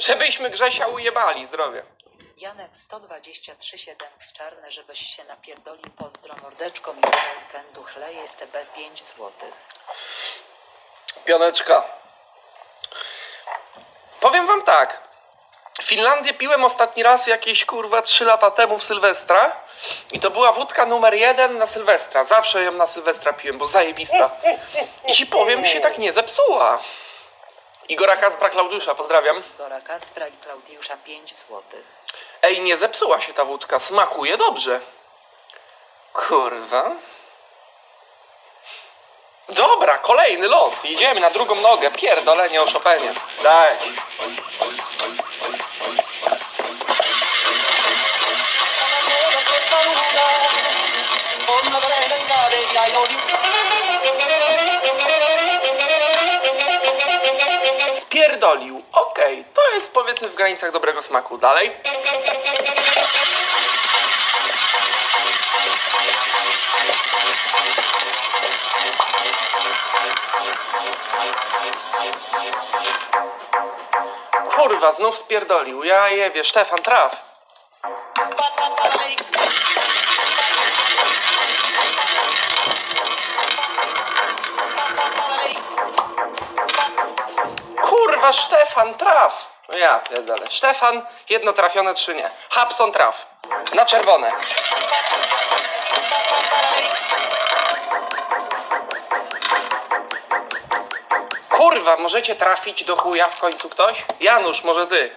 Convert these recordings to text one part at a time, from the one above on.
Żebyśmy Grzesia ujebali, zdrowie. Janek 123,7 z czarne, żebyś się napierdolił pozdro mordeczką i weekendu chleje z TB 5 złotych. Pioneczka. Powiem wam tak. Finlandię piłem ostatni raz jakieś kurwa 3 lata temu w Sylwestra. I to była wódka numer jeden na Sylwestra. Zawsze ją na Sylwestra piłem, bo zajebista. I ci powiem, mi się tak nie zepsuła. Igora Kacpra Klaudiusza, pozdrawiam. Gora Kacpra i Klaudiusza 5 złotych. Ej, nie zepsuła się ta wódka, smakuje dobrze. Kurwa. Dobra, kolejny los. Idziemy na drugą nogę. Pierdolenie o Chopinie. Daj. Spierdolił. Okej, to jest powiedzmy w granicach dobrego smaku. Dalej. Kurwa, znów spierdolił. Ja jebie, Stefan, traf. Kurwa, Stefan, traf. No ja pierdolę. Stefan, jedno trafione, trzy nie. Hapson, traf. Na czerwone. Kurwa, możecie trafić do chuja w końcu ktoś? Janusz, może ty.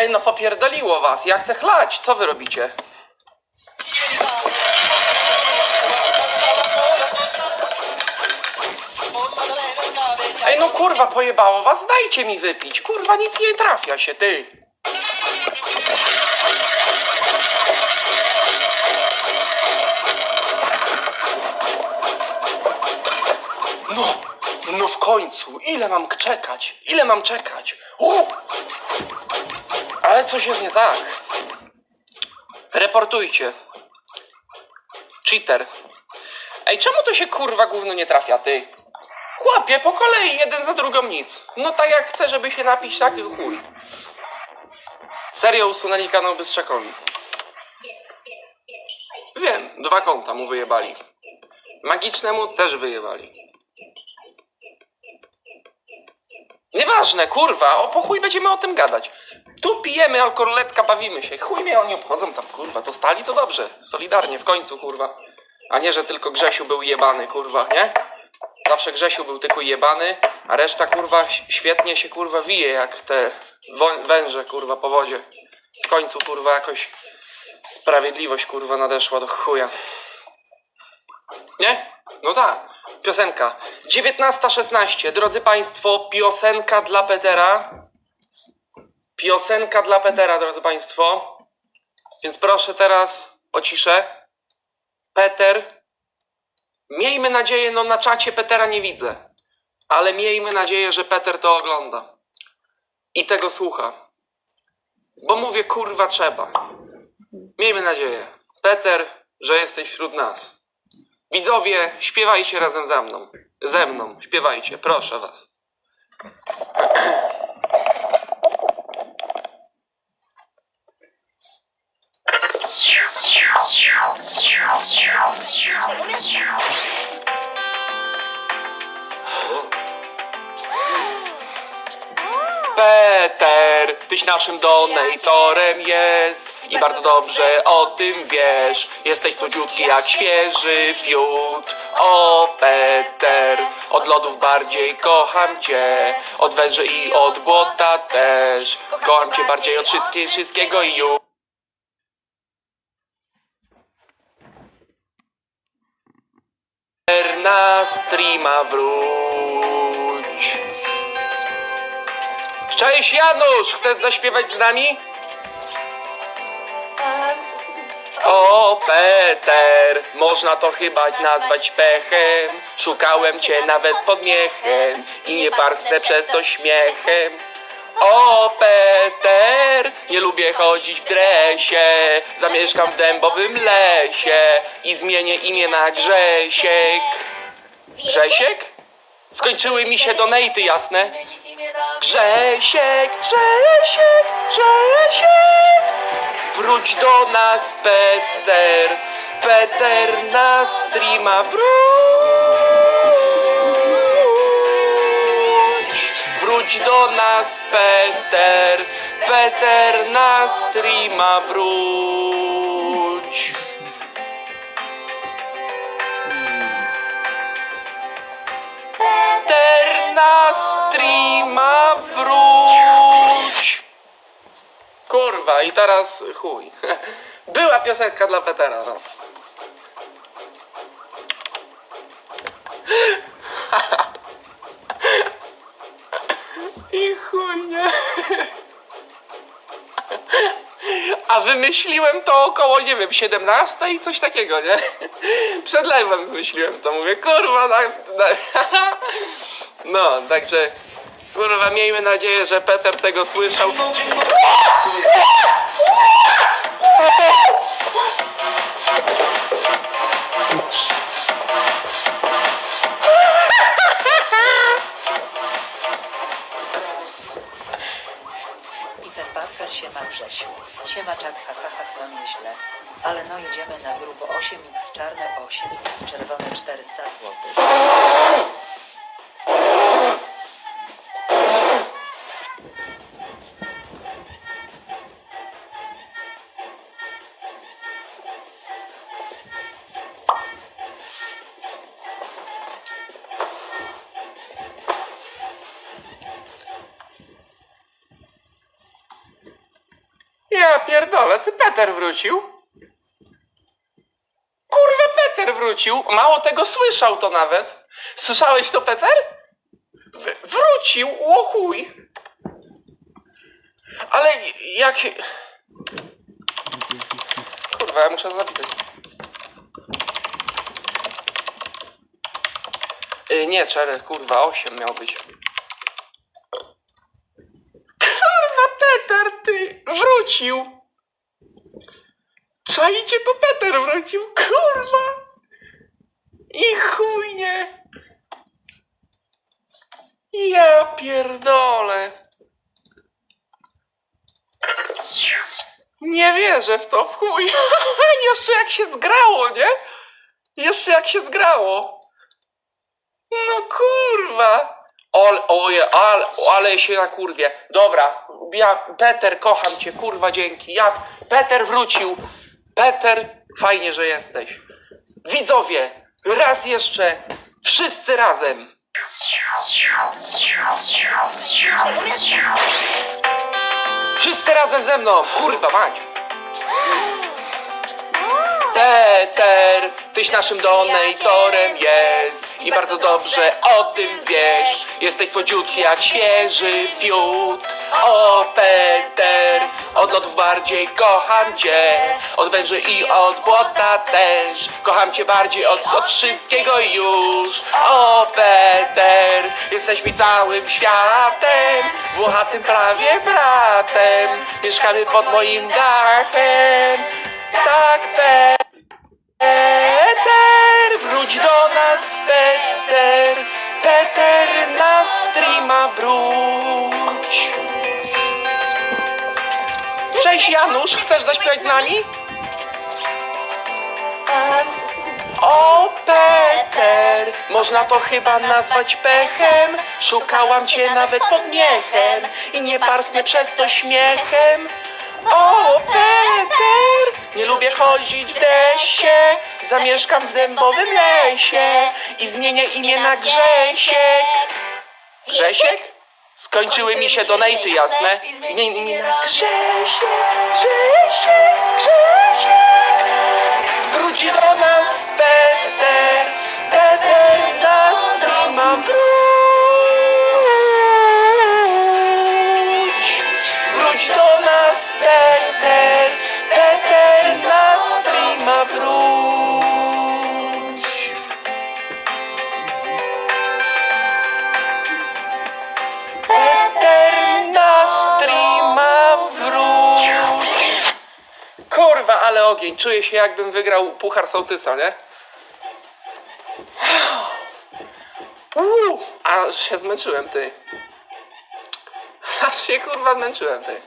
Ej, no popierdoliło was. Ja chcę chlać. Co wy robicie? Ej, no kurwa, pojebało was. Dajcie mi wypić. Kurwa, nic nie trafia się, ty. No, no w końcu. Ile mam czekać? Ile mam czekać? U! Ale coś jest nie tak. Reportujcie. Cheater. Ej, czemu to się kurwa gówno nie trafia, ty? Chłopie, po kolei, jeden za drugą nic. No tak jak chcę, żeby się napić, tak chuj. Serio usunęli kanał Bystrzakowi. Wiem, dwa konta mu wyjebali. Magicznemu też wyjebali. Nieważne, kurwa, o po chuj będziemy o tym gadać. Tu pijemy alkoholetka, bawimy się. Chuj mnie oni obchodzą tam, kurwa. To stali to dobrze. Solidarnie, w końcu, kurwa. A nie, że tylko Grzesiu był jebany, kurwa, nie? Zawsze Grzesiu był tylko jebany, a reszta, kurwa, świetnie się, kurwa, wije jak te węże, kurwa, po wodzie. W końcu, kurwa, jakoś sprawiedliwość, kurwa, nadeszła do chuja. Nie? No tak. Piosenka. 19.16. Drodzy Państwo, piosenka dla Petera. Piosenka dla Petera, drodzy Państwo. Więc proszę teraz o ciszę. Peter. Miejmy nadzieję, no na czacie Petera nie widzę. Ale miejmy nadzieję, że Peter to ogląda. I tego słucha. Bo mówię, kurwa, trzeba. Miejmy nadzieję. Peter, że jesteś wśród nas. Widzowie, śpiewajcie razem ze mną. Ze mną, śpiewajcie, proszę was. Peter, tyś naszym donatorem jest i bardzo dobrze o tym wiesz. Jesteś słodziutki jak świeży fiut. O Peter, od lodów bardziej kocham cię, od węży i od błota też. Kocham cię bardziej od wszystkie, wszystkiego i już. Na streama wróć. Cześć Janusz, chcesz zaśpiewać z nami? O Peter, można to chyba nazwać pechem. Szukałem cię nawet pod miechem i nie parsknę przez to śmiechem. O, Peter, nie lubię chodzić w dresie. Zamieszkam w dębowym lesie i zmienię imię na Grzesiek. Grzesiek? Skończyły mi się donaty, jasne? Grzesiek, Grzesiek, Grzesiek! Wróć do nas, Peter, Peter na streama wróć! Wróć do nas, Peter, Peter na streama wróć! Peter na streama wróć! Kurwa, i teraz chuj. Była piosenka dla Petera, no. I chuj, nie? A wymyśliłem to około, nie wiem, 17 i coś takiego, nie? Przed live'em wymyśliłem to, mówię, kurwa, na, na... No, także, kurwa, miejmy nadzieję, że Peter tego słyszał. Siema Grzesiu. Siema czat ha ha ha no nieźle. Ale no jedziemy na grubo 8x czarne 8x czerwone 400 zł. Wrócił? Kurwa, Peter wrócił. Mało tego słyszał to nawet. Słyszałeś to, Peter? W wrócił, o chuj. Ale jak. Kurwa, ja muszę to napisać. Y, nie, cztery, kurwa, osiem miał być. Kurwa, Peter, ty wrócił. Czajcie, to Peter wrócił, kurwa. I chujnie. Ja pierdolę. Nie wierzę w to, w chuj. Jeszcze jak się zgrało, nie? Jeszcze jak się zgrało. No kurwa. Ol, oje, ale, ale się na kurwie. Dobra, ja, Peter, kocham cię, kurwa, dzięki. Ja, Peter wrócił. Peter, fajnie, że jesteś. Widzowie, raz jeszcze, wszyscy razem. Wszyscy razem ze mną, kurwa, mać. Peter, tyś naszym donatorem jest i bardzo dobrze o tym wiesz. Jesteś słodziutki jak świeży fiut. O Peter, od lodów bardziej kocham cię, od węży i od błota też. Kocham cię bardziej od, od wszystkiego już. O Peter, jesteś mi całym światem, włochatym prawie bratem. Mieszkamy pod moim dachem. Tak, Peter. Wróć do nas, Peter. Peter, na streama wróć. Cześć Janusz, chcesz zaśpiewać z nami? O Peter, można to chyba nazwać pechem. Szukałam cię nawet pod miechem i nie parsnę przez to śmiechem. O Peter, nie lubię chodzić w desie, zamieszkam w dębowym lesie i zmienię imię na Grzesiek. Grzesiek? Skończyły mi się donaty, jasne? Zmień imię na Grzesiek, Grzesiek, Grzesiek. Wróć do nas, Peter, Peter nas ma wróć. Wróć do nas, Peter, ale ogień. Czuję się jakbym wygrał puchar sołtysa, nie? Uuu, aż się zmęczyłem, ty. Aż się kurwa zmęczyłem, ty.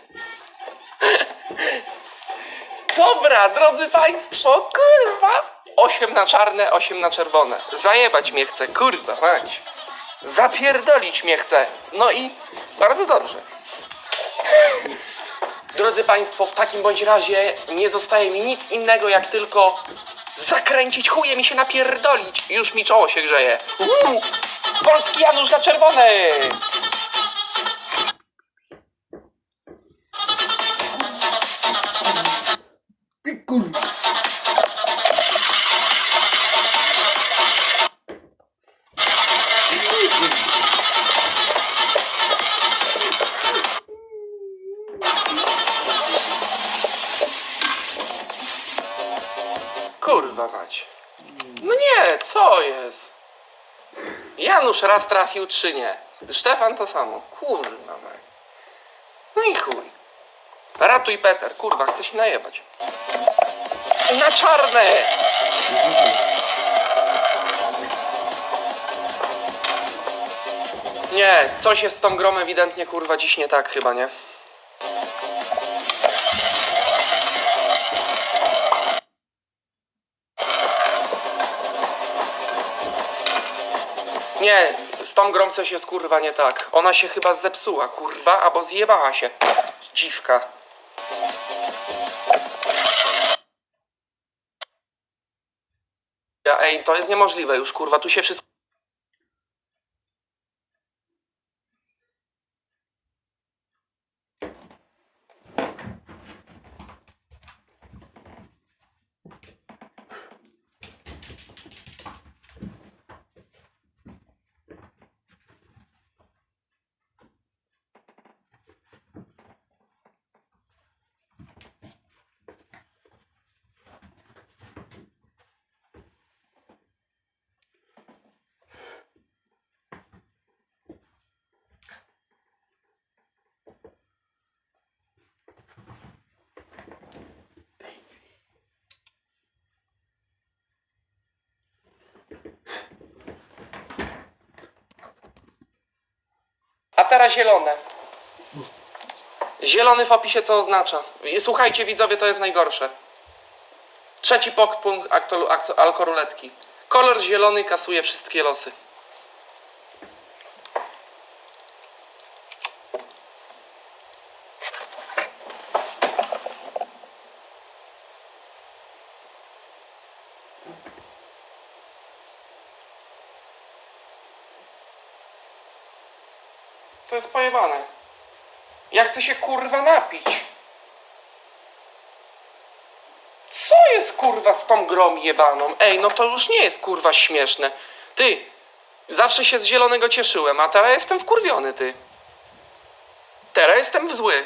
Dobra, drodzy Państwo, kurwa! 8 na czarne, 8 na czerwone. Zajebać mnie chce, kurwa, mać. Zapierdolić mnie chce. No i bardzo dobrze. Drodzy Państwo, w takim bądź razie nie zostaje mi nic innego jak tylko zakręcić chuje mi się napierdolić. Już mi czoło się grzeje. Uuu, polski Janusz na czerwony! Janusz raz trafił, czy nie? Stefan to samo. Kurwa mać. No i chuj. Ratuj Peter, kurwa, chcę się najebać. Na czarne! Nie, coś jest z tą grą ewidentnie kurwa dziś nie tak chyba, nie? Nie, z tą grą coś jest kurwa nie tak. Ona się chyba zepsuła, kurwa, albo zjebała się. Dziwka. Ja, ej, to jest niemożliwe już, kurwa, tu się wszystko... teraz zielone. Zielony w opisie co oznacza? Słuchajcie widzowie, to jest najgorsze. Trzeci punkt aktu- aktu- alkoruletki. Kolor zielony kasuje wszystkie losy. To jest pojebane. Ja chcę się kurwa napić. Co jest kurwa z tą grą jebaną? Ej, no to już nie jest kurwa śmieszne. Ty, zawsze się z zielonego cieszyłem, a teraz jestem wkurwiony, ty. Teraz jestem zły.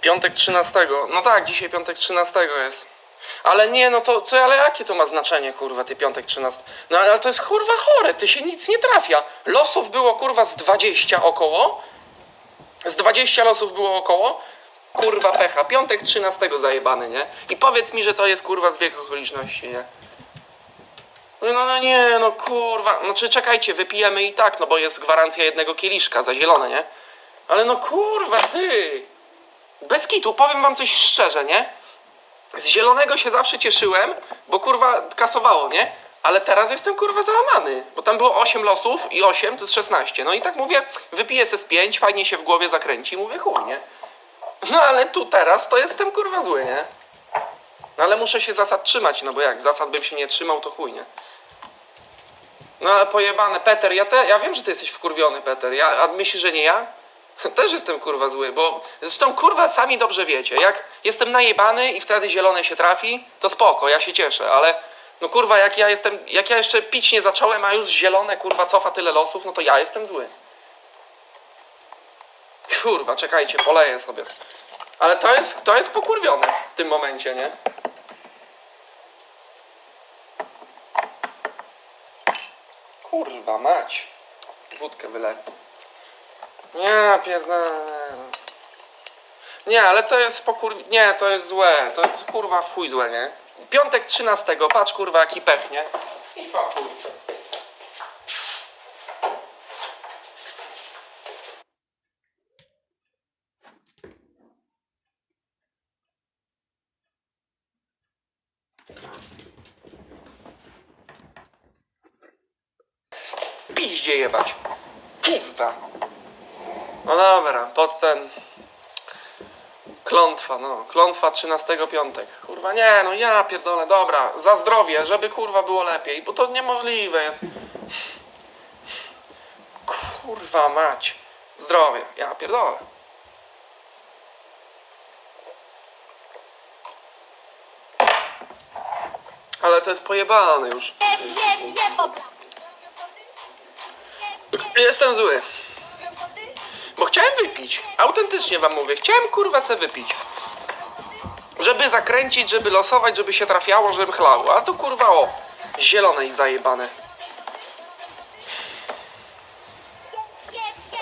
Piątek 13. No tak, dzisiaj piątek 13 jest. Ale nie, no to co, ale jakie to ma znaczenie, kurwa, ty piątek 13? No ale to jest kurwa chore, ty się nic nie trafia. Losów było kurwa z 20 około. Z 20 losów było około. Kurwa pecha, piątek 13 zajebany, nie? I powiedz mi, że to jest kurwa zbieg okoliczności, nie? No, no, no nie, no kurwa, znaczy czekajcie, wypijemy i tak, no bo jest gwarancja jednego kieliszka za zielone, nie? Ale no kurwa, ty! Bez kitu, powiem wam coś szczerze, nie? Z zielonego się zawsze cieszyłem, bo kurwa kasowało, nie? Ale teraz jestem kurwa załamany, bo tam było 8 losów i 8 to jest 16. No i tak mówię, wypiję se z 5, fajnie się w głowie zakręci, mówię chuj, nie? No ale tu teraz to jestem kurwa zły, nie? No ale muszę się zasad trzymać, no bo jak zasad bym się nie trzymał, to chuj, nie? No ale pojebane, Peter, ja, te, ja wiem, że ty jesteś wkurwiony, Peter. Ja, a myślisz, że nie ja? Też jestem kurwa zły, bo zresztą kurwa sami dobrze wiecie, jak jestem najebany i wtedy zielone się trafi, to spoko, ja się cieszę, ale no kurwa jak ja jestem, jak ja jeszcze pić nie zacząłem, a już zielone kurwa cofa tyle losów, no to ja jestem zły. Kurwa, czekajcie, poleję sobie. Ale to jest, to jest pokurwione w tym momencie, nie? Kurwa mać. Wódkę wyleję. Nie, pierdolę. Nie, ale to jest pokur... Nie, to jest złe. To jest kurwa w chuj złe, nie? Piątek 13, patrz kurwa jaki pech, nie? I. Piździe jebać. Kurwa. No dobra, pod ten... Klątwa, no. Klątwa 13 piątek. Kurwa, nie, no ja pierdolę, dobra. Za zdrowie, żeby kurwa było lepiej, bo to niemożliwe jest. Kurwa mać. Zdrowie, ja pierdolę. Ale to jest pojebane już. Jestem zły. Bo chciałem wypić. Autentycznie wam mówię. Chciałem kurwa se wypić. Żeby zakręcić, żeby losować, żeby się trafiało, żeby chlało. A to kurwa o. Zielone i zajebane.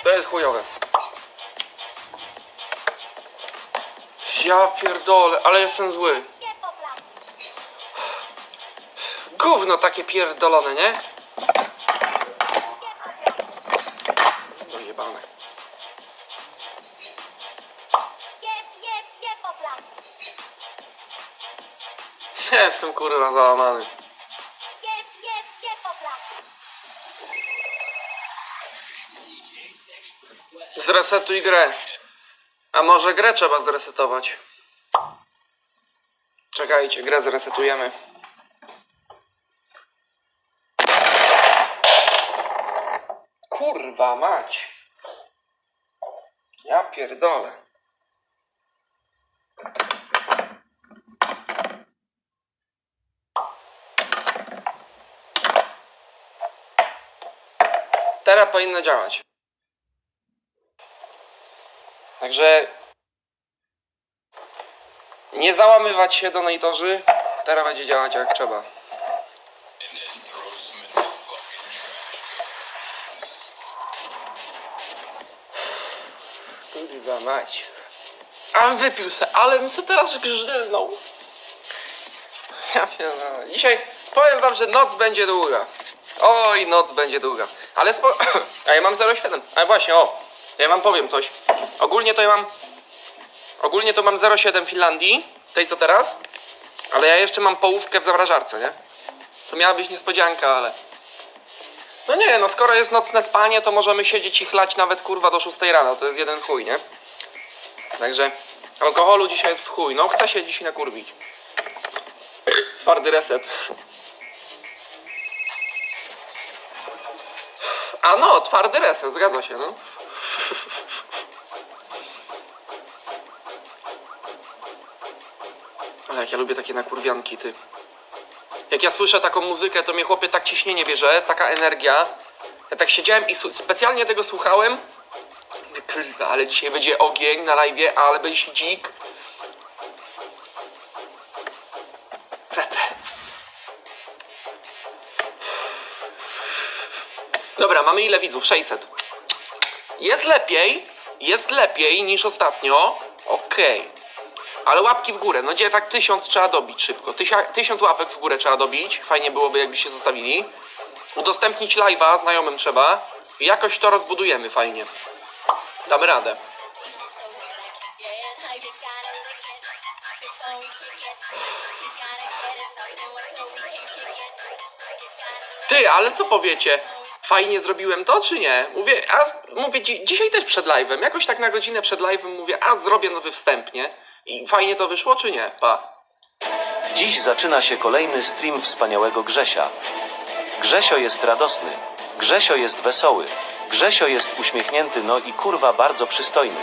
To jest chujowe. Ja pierdolę, ale jestem zły. Gówno takie pierdolone, nie? Jestem kurwa załamany. Zresetuj grę. A może grę trzeba zresetować? Czekajcie, grę zresetujemy. Kurwa mać. Ja pierdolę. Teraz powinno działać. Także nie załamywać się do nejtorzy. Teraz będzie działać jak trzeba. Kurwa mać. A wypił se, ale bym se teraz grzyznął. Ja pierdolę. Dzisiaj powiem wam, że noc będzie długa. Oj, noc będzie długa. Ale spo... A ja mam 0,7. Ale właśnie, o. To ja wam powiem coś. Ogólnie to ja mam... Ogólnie to mam 0,7 Finlandii. Tej co teraz. Ale ja jeszcze mam połówkę w zamrażarce, nie? To miała być niespodzianka, ale... No nie, no skoro jest nocne spanie, to możemy siedzieć i chlać nawet kurwa do 6 rano. To jest jeden chuj, nie? Także alkoholu dzisiaj jest w chuj. No chcę się dzisiaj nakurwić. Twardy reset. A no, twardy reset, zgadza się, no. Ale jak ja lubię takie nakurwianki, ty. Jak ja słyszę taką muzykę, to mnie chłopie tak ciśnienie bierze, taka energia. Ja tak siedziałem i specjalnie tego słuchałem. Ale dzisiaj będzie ogień na live, ale będzie dzik. Dobra, mamy ile widzów? 600. Jest lepiej, jest lepiej niż ostatnio. Okej. Ale łapki w górę. No gdzie tak tysiąc trzeba dobić szybko. Tysia, tysiąc łapek w górę trzeba dobić. Fajnie byłoby, jakbyście zostawili. Udostępnić live'a znajomym trzeba. I jakoś to rozbudujemy fajnie. Damy radę. Ty, ale co powiecie? Fajnie zrobiłem to, czy nie? Mówię, a mówię dzi- dzisiaj też przed live'em, jakoś tak na godzinę przed live'em mówię, a zrobię nowy wstęp, nie? I fajnie to wyszło, czy nie? Pa. Dziś zaczyna się kolejny stream wspaniałego Grzesia. Grzesio jest radosny. Grzesio jest wesoły. Grzesio jest uśmiechnięty, no i kurwa bardzo przystojny.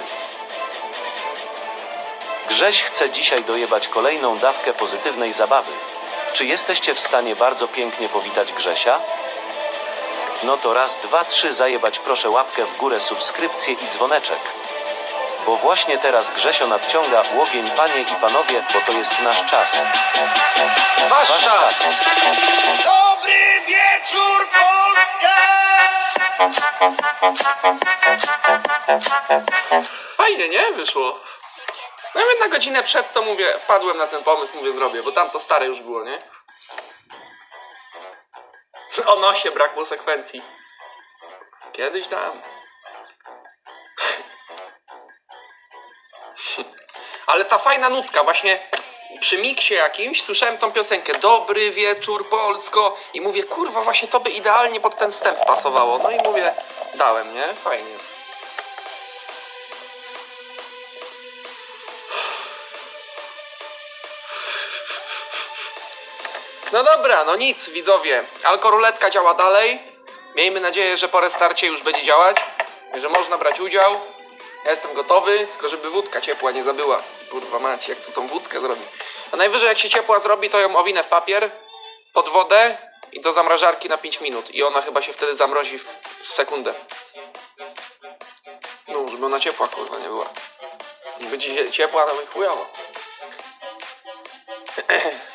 Grześ chce dzisiaj dojebać kolejną dawkę pozytywnej zabawy. Czy jesteście w stanie bardzo pięknie powitać Grzesia? No to raz, dwa, trzy zajebać proszę łapkę w górę, subskrypcję i dzwoneczek. Bo właśnie teraz Grzesio nadciąga łogień panie i panowie, bo to jest nasz czas. Wasz Wasz czas! czas. Dobry wieczór Polska! Fajnie, nie? Wyszło. No i na godzinę przed to mówię, wpadłem na ten pomysł, mówię zrobię, bo tam to stare już było, nie? O nosie brakło sekwencji. Kiedyś dam. Ale ta fajna nutka, właśnie przy miksie jakimś słyszałem tą piosenkę Dobry wieczór Polsko i mówię, kurwa, właśnie to by idealnie pod ten wstęp pasowało. No i mówię, dałem, nie? Fajnie. No dobra, no nic, widzowie. Alkoruletka działa dalej. Miejmy nadzieję, że po restarcie już będzie działać. Że można brać udział. Ja jestem gotowy, tylko żeby wódka ciepła nie zabyła. Kurwa mać, jak tu tą wódkę zrobi. A najwyżej jak się ciepła zrobi, to ją owinę w papier, pod wodę i do zamrażarki na 5 minut. I ona chyba się wtedy zamrozi w, sekundę. No, żeby ona ciepła, kurwa, nie była. Nie będzie ciepła, to by chujowo.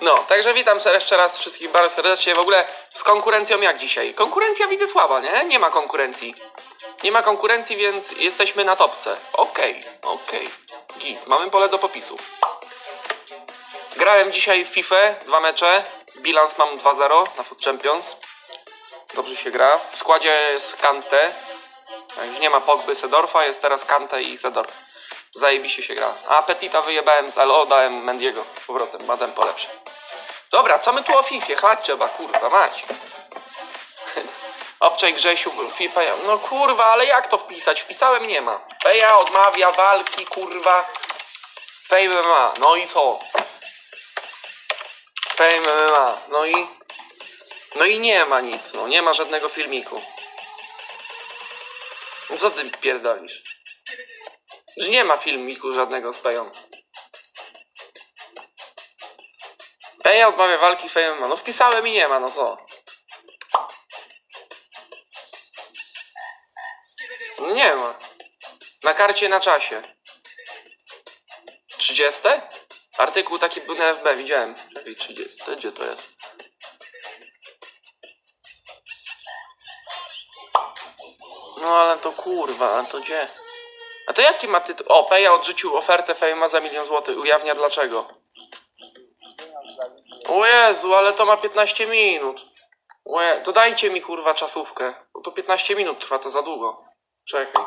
No, także witam jeszcze raz wszystkich bardzo serdecznie. W ogóle z konkurencją jak dzisiaj? Konkurencja widzę słaba, nie? Nie ma konkurencji. Nie ma konkurencji, więc jesteśmy na topce. Okej, okej. Git, mamy pole do popisu. Grałem dzisiaj w FIFA, dwa mecze. Bilans mam 2-0 na Foot Champions. Dobrze się gra. W składzie jest Kante. Już nie ma Pogby, Sedorfa, jest teraz Kante i Sedorf. Zajebiście się gra. A Petita wyjebałem z LO, dałem Mendiego z powrotem, ma tempo lepsze. Dobra, co my tu o Fifie? Chlać trzeba, kurwa, mać. Obczaj Grzesiu, FIFA, no kurwa, ale jak to wpisać? Wpisałem, nie ma. Peja odmawia walki, kurwa. Fame MMA, no i co? Fame MMA, no i... No i nie ma nic, no, nie ma żadnego filmiku. Co ty pierdolisz? Że nie ma filmiku żadnego z Peją. Peja odmawia walki MMA. No wpisałem i nie ma, no co? No nie ma. Na karcie na czasie. 30? Artykuł taki był na FB, widziałem. Czekaj, 30. Gdzie to jest? No ale to kurwa, a to gdzie? A to jaki ma tytuł? O, Peja odrzucił ofertę Fejma za milion złotych. Ujawnia dlaczego. O Jezu, ale to ma 15 minut. Łe, to dajcie mi kurwa czasówkę. Bo to 15 minut trwa, to za długo. Czekaj.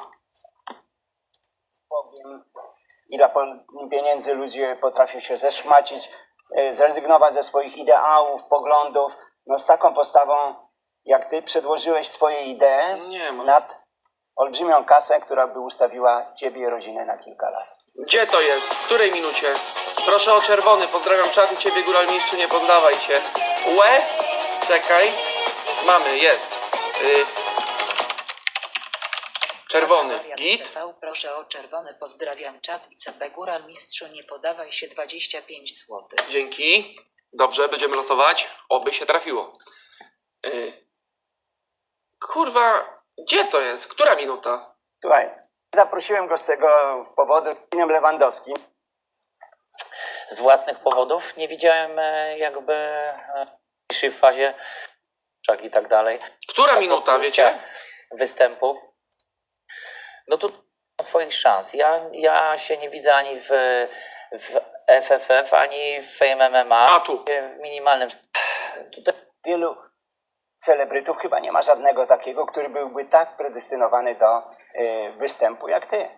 powiem, ile po- pieniędzy ludzie potrafią się zeszmacić, e, zrezygnować ze swoich ideałów, poglądów. No z taką postawą, jak ty przedłożyłeś swoje idee Nie ma. nad olbrzymią kasę, która by ustawiła ciebie i rodzinę na kilka lat. Gdzie to jest? W której minucie? Proszę o czerwony. Pozdrawiam czat i ciebie góral mistrzu, nie poddawaj się. Łe? Czekaj. Mamy, jest. Y... Czerwony. Git? TV, proszę o czerwony, pozdrawiam czat i CP Góra Mistrzu, nie podawaj się 25 zł. Dzięki. Dobrze, będziemy losować. Oby się trafiło. Y... Kurwa, gdzie to jest? Która minuta? Słuchaj, zaprosiłem go z tego powodu,Inem Lewandowskim. z własnych powodów. Nie widziałem e, jakby e, w fazie czak i tak dalej. Która minuta, wiecie? Występu. No tu swoich szans. Ja, ja się nie widzę ani w, w FFF, ani w Fame MMA. A, tu. W minimalnym. Tutaj Wielu celebrytów chyba nie ma żadnego takiego, który byłby tak predestynowany do e, występu jak ty.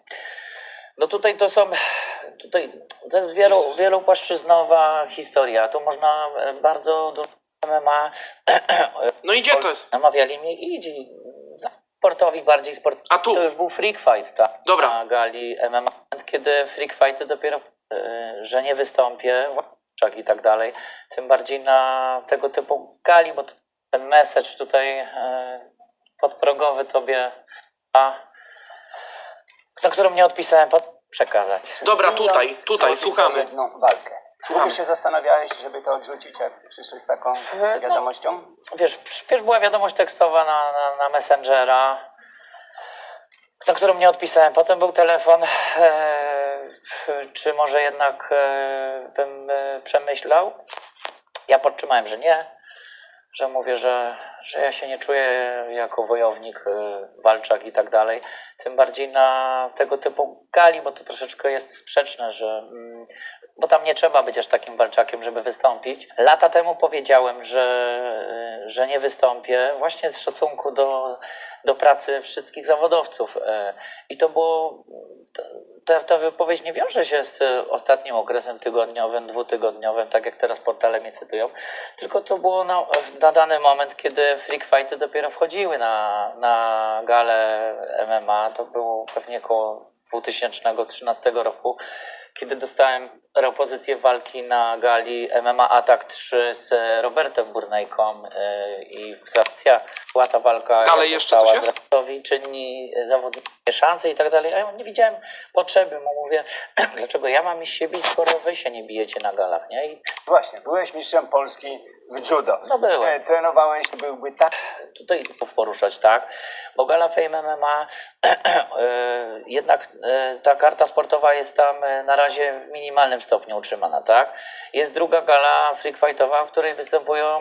No tutaj to są, tutaj to jest wielu, wielopłaszczyznowa historia. Tu można e, bardzo dużo MMA No i gdzie to jest? namawiali mnie idź za sportowi bardziej sport. A tu? To już był freak fight, tak? Dobra. Na gali MMA, kiedy freak fighty dopiero, e, że nie wystąpię, i tak dalej. Tym bardziej na tego typu gali, bo ten message tutaj e, podprogowy tobie, a na którą nie odpisałem, pod, przekazać. Dobra, tutaj, tutaj, słuchamy. jedną walkę. Się zastanawiałeś, żeby to odrzucić, jak przyszli z taką no. wiadomością? wiesz, wpierw była wiadomość tekstowa na, na, na Messengera, na którą nie odpisałem. Potem był telefon, e, czy może jednak e, bym e, przemyślał. Ja podtrzymałem, że nie. Że mówię, że, że ja się nie czuję jako wojownik, y, walczak i tak dalej. Tym bardziej na tego typu gali, bo to troszeczkę jest sprzeczne, że mm, bo tam nie trzeba być aż takim walczakiem, żeby wystąpić. Lata temu powiedziałem, że, y, że nie wystąpię właśnie z szacunku do, do pracy wszystkich zawodowców. y, I to było ta, ta wypowiedź nie wiąże się z ostatnim okresem tygodniowym, dwutygodniowym, tak jak teraz portale mnie cytują, tylko to było na, na dany moment, kiedy freak fighty dopiero wchodziły na, na galę MMA. To było pewnie około 2013 roku, kiedy dostałem propozycję walki na gali MMA Attack 3 z Robertem Burnejką e, i w Zapcja była ta walka. Ale jak jeszcze coś jest? Czynni zawodnicy szanse i tak dalej. A ja nie widziałem potrzeby, mu mówię, dlaczego ja mam iść się bić, skoro wy się nie bijecie na galach, nie? I Właśnie, byłeś mistrzem Polski w judo. No byłem. E, Trenowałeś, byłby tak tutaj poruszać, tak? Bo Gala Fame MMA, e, jednak e, ta karta sportowa jest tam e, na razie w minimalnym stopniu utrzymana, tak? Jest druga gala freak fightowa, w której występują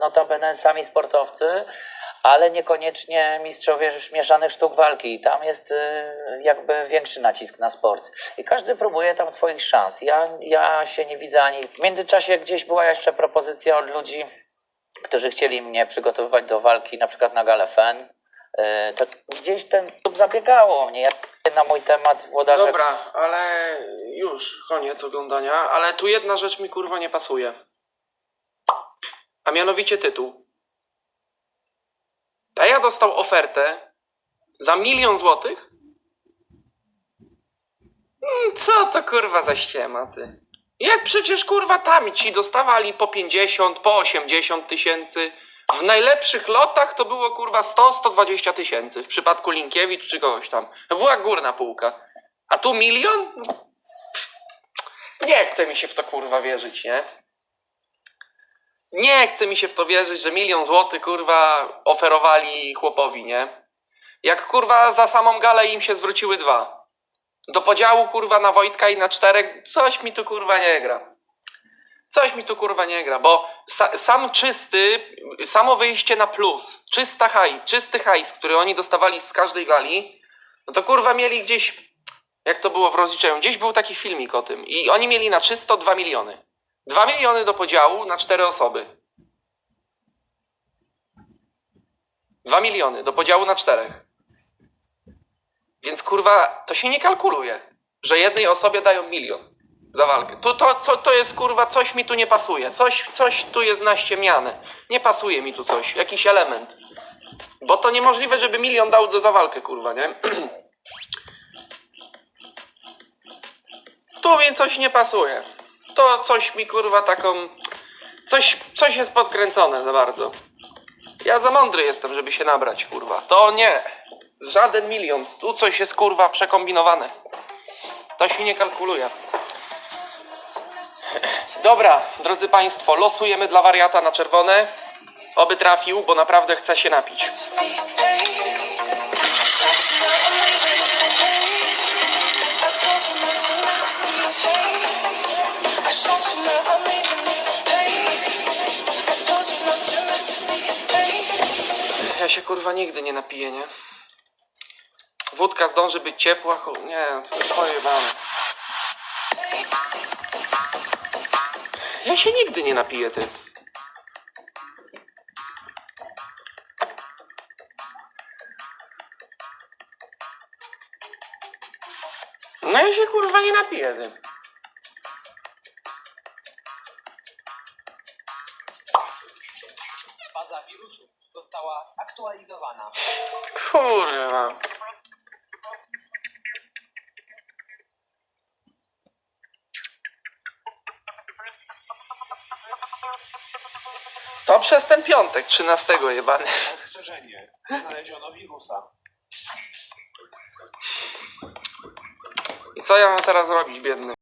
notabene sami sportowcy, ale niekoniecznie mistrzowie mieszanych sztuk walki. Tam jest e, jakby większy nacisk na sport. I każdy próbuje tam swoich szans. Ja, ja się nie widzę ani... W międzyczasie gdzieś była jeszcze propozycja od ludzi, którzy chcieli mnie przygotowywać do walki na przykład na galę FEN. E, To gdzieś ten klub zabiegało mnie. Na mój temat włodarze Dobra, ale już koniec oglądania, ale tu jedna rzecz mi kurwa nie pasuje. A mianowicie tytuł. Teja dostał ofertę za milion złotych? Mm, Co to kurwa za ściema, ty? Jak przecież kurwa tam ci dostawali po 50, po 80 tysięcy. W najlepszych lotach to było kurwa 100-120 tysięcy. W przypadku Linkiewicz czy kogoś tam. To była górna półka. A tu milion? Nie chce mi się w to kurwa wierzyć, nie? Nie chce mi się w to wierzyć, że milion złotych kurwa oferowali chłopowi, nie? Jak kurwa za samą galę im się zwróciły dwa. Do podziału kurwa na Wojtka i na czterech, coś mi tu kurwa nie gra. Coś mi tu kurwa nie gra, bo sa, sam czysty, samo wyjście na plus, czysta hajs, czysty hajs, który oni dostawali z każdej gali, no to kurwa mieli gdzieś, jak to było w rozliczeniu, gdzieś był taki filmik o tym i oni mieli na czysto 2 miliony. 2 miliony do podziału na cztery osoby. 2 miliony do podziału na czterech. Więc kurwa, to się nie kalkuluje, że jednej osobie dają milion za walkę. To, to, co, to jest kurwa, coś mi tu nie pasuje. Coś, coś tu jest naściemiane. Nie pasuje mi tu coś, jakiś element. Bo to niemożliwe, żeby milion dał do za walkę, kurwa, nie? tu mi coś nie pasuje. To coś mi kurwa taką. Coś, coś jest podkręcone za bardzo. Ja za mądry jestem, żeby się nabrać, kurwa. To nie. Żaden milion. Tu coś jest kurwa przekombinowane. To się nie kalkuluje. Dobra, drodzy Państwo, losujemy dla wariata na czerwone. Oby trafił, bo naprawdę chce się napić. Ja się kurwa nigdy nie napiję, nie? Wódka zdąży być ciepła, chu... nie, to jest pojebane. Ja się nigdy nie napiję, ty. No ja się kurwa nie napiję, ty. Zaktualizowana. Kurwa. To przez ten piątek, 13 jebany. Ostrzeżenie. Znaleziono wirusa. I co ja mam teraz robić, biedny?